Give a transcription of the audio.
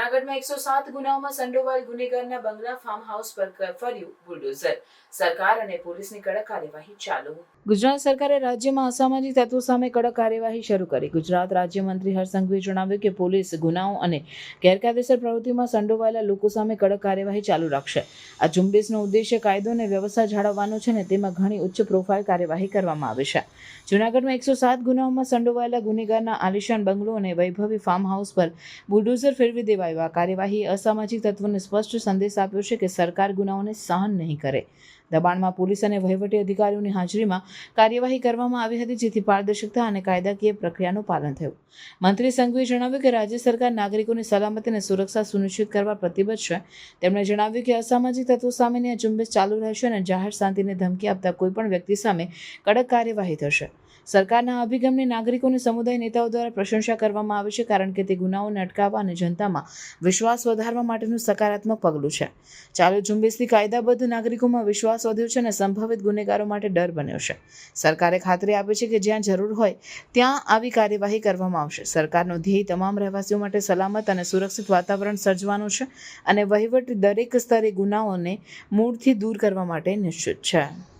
જૂનાગઢમાં એકસો સાત ગુનાઓમાં સંડોવાયેલ ગુનેગારના બંગલા ફાર્મ હાઉસ પર ફર્યું બુલડોઝર સરકાર અને પોલીસની કડક કાર્યવાહી ચાલુ. ગુજરાત સરકારે રાજ્યમાં અસામાજિક તત્વો સામે કડક કાર્યવાહી શરૂ કરી. ગુજરાત રાજ્યમંત્રી હરસંઘવીએ જણાવ્યું કે પોલીસ ગુનાઓ અને ગેરકાયદેસર પ્રવૃત્તિમાં સંડોવાયેલા લોકો સામે કડક કાર્યવાહી ચાલુ રાખશે. આ ઝુંબેશનો ઉદ્દેશ્ય કાયદો અને વ્યવસ્થા જાળવવાનો છે અને તેમાં ઘણી ઉચ્ચ પ્રોફાઇલ કાર્યવાહી કરવામાં આવે છે. જૂનાગઢમાં એકસો સાત ગુનાઓમાં સંડોવાયેલા ગુનેગારના આલિશાન બંગલો અને વૈભવી ફાર્મ હાઉસ પર બુલડોઝર ફેરવી દેવાયું આ કાર્યવાહી અસામાજિક તત્વોને સ્પષ્ટ સંદેશ આપ્યો છે કે સરકાર ગુનાઓને સહન નહીં કરે. દબાણમાં પોલીસ અને વહીવટી અધિકારીઓની હાજરીમાં કાર્યવાહી કરવામાં આવી હતી, જેથી પારદર્શકતા અને કાયદાકીય પ્રક્રિયાનું પાલન થયું. મંત્રી સંઘવીએ જણાવ્યું કે રાજ્ય સરકાર નાગરિકોની સલામતી અને સુરક્ષા સુનિશ્ચિત કરવા પ્રતિબદ્ધ છે. તેમણે જણાવ્યું કે અસામાજિક તત્વો સામેની આ ઝુંબેશ ચાલુ રહેશે અને જાહેર શાંતિને ધમકી આપતા કોઈપણ વ્યક્તિ સામે કડક કાર્યવાહી થશે. સરકારના અભિગમની નાગરિકોની સમુદાય નેતાઓ દ્વારા પ્રશંસા કરવામાં આવે છે, કારણ કે તે ગુનાઓને અટકાવવા અને જનતામાં વિશ્વાસ વધારવા માટેનું સકારાત્મક પગલું છે. ચાલુ ઝુંબેશથી કાયદાબદ્ધ નાગરિકોમાં વિશ્વાસ વધ્યો છે અને સંભવિત ગુનેગારો માટે ડર બન્યો છે. સરકારે ખાતરી આપી છે કે જ્યાં જરૂર હોય, ત્યાં આવી કાર્યવાહી કરવામાં આવશે. સરકારનો ધ્યેય તમામ રહેવાસીઓ માટે સલામત અને સુરક્ષિત વાતાવરણ સર્જવાનું છે અને વહીવટ દરેક સ્તરે ગુનાઓને મૂળથી દૂર કરવા માટે નિશ્ચિત છે.